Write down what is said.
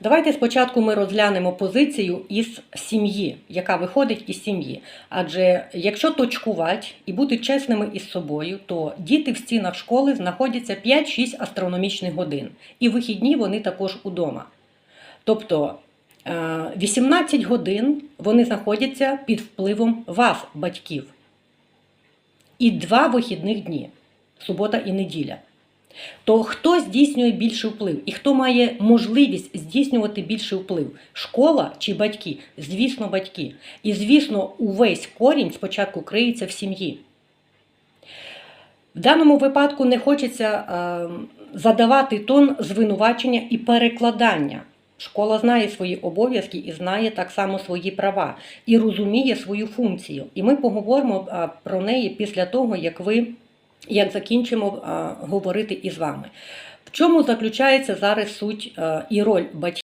Давайте спочатку ми розглянемо позицію із сім'ї, яка виходить із сім'ї. Адже якщо точкувати і бути чесними із собою, то діти в стінах школи знаходяться 5-6 астрономічних годин, і вихідні вони також удома. Тобто е, 18 годин вони знаходяться під впливом вас, батьків, і два вихідних дні субота і неділя. То хто здійснює більший вплив і хто має можливість здійснювати більший вплив? Школа чи батьки? Звісно, батьки. І звісно, увесь корінь спочатку криється в сім'ї. В даному випадку не хочеться е, задавати тон звинувачення і перекладання. Школа знає свої обов'язки і знає так само свої права і розуміє свою функцію. І ми поговоримо е, про неї після того, як ви як закінчимо говорити із вами. В чому заключається зараз суть і роль батьків?